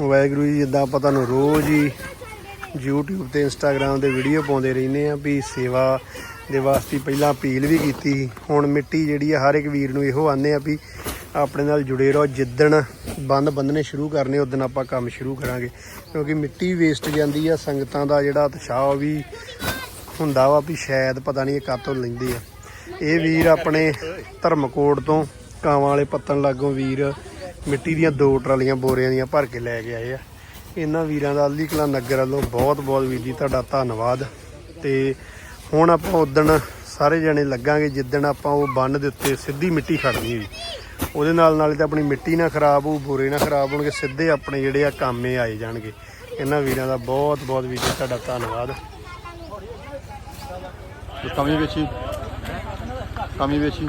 ਵਾਹਿਗੁਰੂ ਜੀ, ਜਿੱਦਾਂ ਆਪਾਂ ਤੁਹਾਨੂੰ ਰੋਜ਼ ਹੀ YouTube ਤੇ Instagram ਤੇ ਵੀਡੀਓ ਪਾਉਂਦੇ ਰਹਿੰਦੇ ਆ ਵੀ ਸੇਵਾ ਦੇ ਵਾਸਤੇ ਪਹਿਲਾਂ ਅਪੀਲ ਵੀ ਕੀਤੀ ਸੀ। ਹੁਣ ਮਿੱਟੀ ਜਿਹੜੀ ਆ, ਹਰ ਇੱਕ ਵੀਰ ਨੂੰ ਇਹੋ ਆਨੇ ਆ ਵੀ ਆਪਣੇ ਨਾਲ ਜੁੜੇ ਰਹੋ, ਜਿੱਦਣ ਬੰਦ ਬੰਦਨੇ ਸ਼ੁਰੂ ਕਰਨੇ ਉਦੋਂ ਆਪਾਂ ਕੰਮ ਸ਼ੁਰੂ ਕਰਾਂਗੇ ਕਿਉਂਕਿ ਮਿੱਟੀ ਵੇਸਟ ਜਾਂਦੀ ਆ, ਸੰਗਤਾਂ ਦਾ ਜਿਹੜਾ ਉਤਸ਼ਾਹ ਉਹ ਵੀ ਹੁੰਦਾ ਵਾ ਵੀ ਸ਼ਾਇਦ ਪਤਾ ਨਹੀਂ ਇਹ ਕਾਤੋਂ ਲੈਂਦੇ ਆ ਇਹ ਵੀਰ ਆਪਣੇ ਧਰਮਕੋਟ ਤੋਂ, ਕਾਵਾਂ ਵਾਲੇ ਪੱਤਣ ਲਾਗੋਂ ਵੀਰ ਮਿੱਟੀ ਦੀਆਂ ਦੋ ਟਰਾਲੀਆਂ ਬੋਰਿਆਂ ਦੀਆਂ ਭਰ ਕੇ ਲੈ ਕੇ ਆਏ ਆ। ਇਹਨਾਂ ਵੀਰਾਂ ਦਾ ਅਲੀ ਕਲਾ ਨਗਰ ਵੱਲੋਂ ਬਹੁਤ ਬਹੁਤ ਵੀਰ ਜੀ ਤੁਹਾਡਾ ਧੰਨਵਾਦ। ਤੇ ਹੁਣ ਆਪਾਂ ਉਦਣ ਸਾਰੇ ਜਣੇ ਲੱਗਾਂਗੇ, ਜਿੱਦਣ ਆਪਾਂ ਉਹ ਬੰਨ ਦੇ ਉੱਤੇ ਸਿੱਧੀ ਮਿੱਟੀ ਖੜਨੀ ਹੋਈ। ਉਹਦੇ ਨਾਲ ਨਾਲੇ ਤਾਂ ਆਪਣੀ ਮਿੱਟੀ ਨਾ ਖਰਾਬ ਹੋਊ, ਬੋਰੇ ਨਾ ਖਰਾਬ ਹੋਣਗੇ, ਸਿੱਧੇ ਆਪਣੇ ਜਿਹੜੇ ਆ ਕੰਮੇ ਆਏ ਜਾਣਗੇ। ਇਹਨਾਂ ਵੀਰਾਂ ਦਾ ਬਹੁਤ ਬਹੁਤ ਵੀਰ ਜੀ ਤੁਹਾਡਾ ਧੰਨਵਾਦ। ਕਮੀ ਵੇਚੀ। ਕਮੀ ਵੇਚੀ।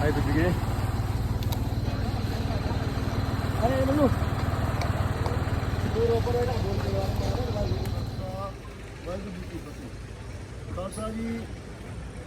ਆਏ ਤੇ ਬਿਗੇ ਵਾਹਿਗੁਰੂ ਜੀ ਕੀ ਫਤਿਹ ਖਾਲਸਾ ਜੀ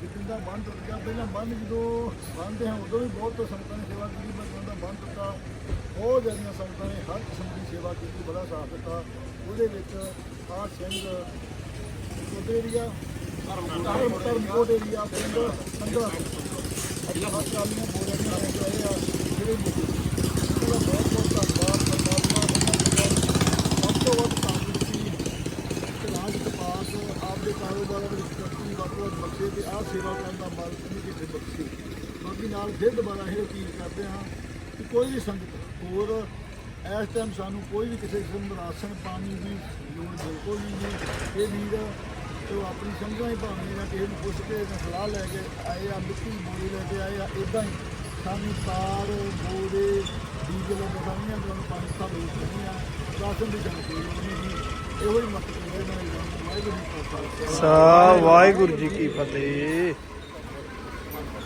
ਜਿੱਦਾਂ ਦਾ ਬੰਦ ਟੁੱਟ ਗਿਆ ਪਹਿਲਾਂ ਬੰਦ ਜਦੋਂ ਬੰਦ ਹੈ ਉਦੋਂ ਵੀ ਬਹੁਤ ਸੰਗਤਾਂ ਨੇ ਸੇਵਾ ਕੀਤੀ ਪਰ ਬੰਦ ਬਹੁਤ ਜ਼ਿਆਦੀਆਂ ਸੰਗਤਾਂ ਨੇ, ਹਰ ਕਿਸਮ ਦੀ ਸੇਵਾ ਕੀਤੀ, ਬੜਾ ਸਾਥ ਦਿੱਤਾ। ਉਹਦੇ ਵਿੱਚ ਆ ਸਿੰਘ ਉਹਦੇ ਏਰੀਆ ਧਰਮ ਧਰਮ ਕੋਟ ਏਰੀਆ ਪਿੰਡ ਸੰਧਾ ਅੱਛਾ ਹੱਥ ਚਾਲੀਆਂ ਬੋਲਿਆਂ ਦੀਆਂ ਹੋ ਆ ਜਿਹੜੇ ਉਹਦਾ ਬਹੁਤ ਬਹੁਤ ਧੰਨਵਾਦ ਪਰਮਾਤਮਾ ਸਭ ਤੋਂ ਵੱਧ ਤੰਦਰੁਸਤੀ ਇਲਾਜ ਕਪਾਸ ਆਪਦੇ ਕਾਰੋਬਾਰ ਵਿੱਚ ਤਰੱਕੀ ਵੱਧ ਤੋਂ ਵੱਧ ਬਖਸ਼ੇ ਤੇ ਆਹ ਸੇਵਾ ਕਰਨ ਦਾ ਮਾਲਕ ਨਹੀਂ ਕਿਤੇ ਬਖਸ਼ੇ ਬਾਕੀ ਨਾਲ ਫਿਰ ਦੁਬਾਰਾ ਇਹ ਅਪੀਲ ਕਰਦੇ ਹਾਂ ਕਿ ਕੋਈ ਵੀ ਸੰਗਤ ਹੋਰ, ਇਸ ਟਾਈਮ ਸਾਨੂੰ ਕੋਈ ਵੀ ਕਿਸੇ ਕਿਸਮ ਦਾ ਰਾਸ਼ਨ ਪਾਣੀ ਦੀ ਲੋੜ ਬਿਲਕੁਲ ਨਹੀਂ ਜੀ। ਇਹ ਵੀਰ ਤੇ ਉਹ ਆਪਣੀ ਸਮਝਾਂ ਹੀ ਭਾਵੇਂ ਜਾਂ ਕਿਸੇ ਨੂੰ ਪੁੱਛ ਕੇ ਜਾਂ ਸਲਾਹ ਲੈ ਕੇ ਆਏ ਆ, ਮਿੱਟੀ ਬੋਰੀ ਲੈ ਕੇ ਆਏ ਆ ਇਦਾਂ ਹੀ ਸਾਨੂੰ ਤਾਰ, ਬੋਰੇ, ਡੀਜ਼ਲ ਬਸਾਈਆਂ ਤੁਹਾਨੂੰ ਪੰਜ ਸਾਲ ਲੋੜ ਨਹੀਂ ਆ। ਰਾਸ਼ਨ ਦੀ ਸਾਨੂੰ ਕੋਈ ਲੋੜ ਨਹੀਂ ਜੀ। ਇਹੋ ਹੀ ਮਤਲਬ ਹੈ ਨਾ ਵਾਹਿਗੁਰੂ ਜੀ ਵਾਹਿਗੁਰੂ ਜੀ ਕੀ ਫਤਿਹ।